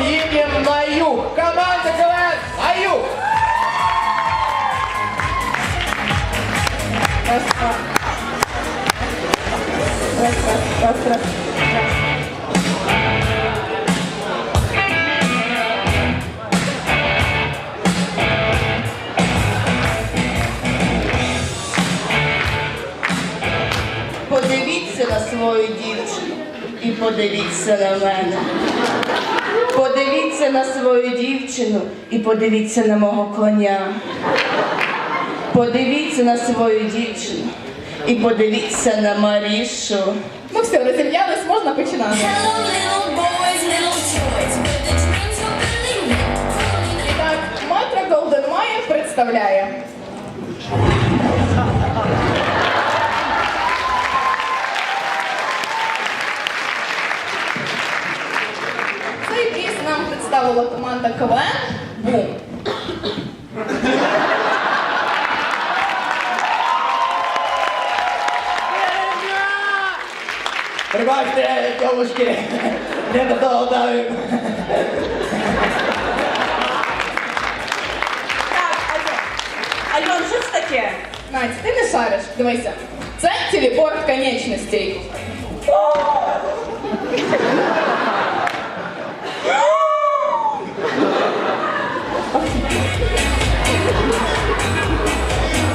Їдемо на юг. Команда КВН на юг. Раз, два. Раз, раз, раз, раз. Подивіться на свою дівчину І подивіться на мене. Подивіться на свою дівчину і подивіться на мого коня. Подивіться на свою дівчину і подивіться на Марішу. Ну все, розім'ялись, можна починати. Hello, little boys, little представила команда КВН Бум. Не до того давив. Так, Альон. Альон, що це таке? Надь, ти не шариш, дивися. Це телепорт конечностей.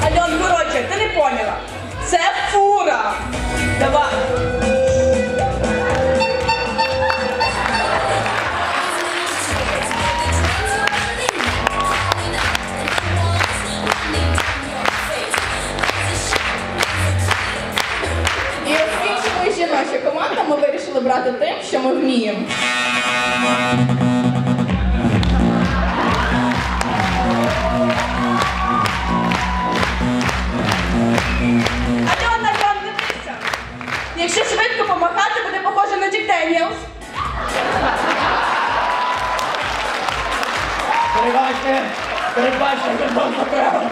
Альон, коротше, ти не поняла. Це фура. Давай. І оскільки ми жіноча команда, ми вирішили брати тим, що ми вміємо. Деніелс. Перебачте, перебачте, не можна право.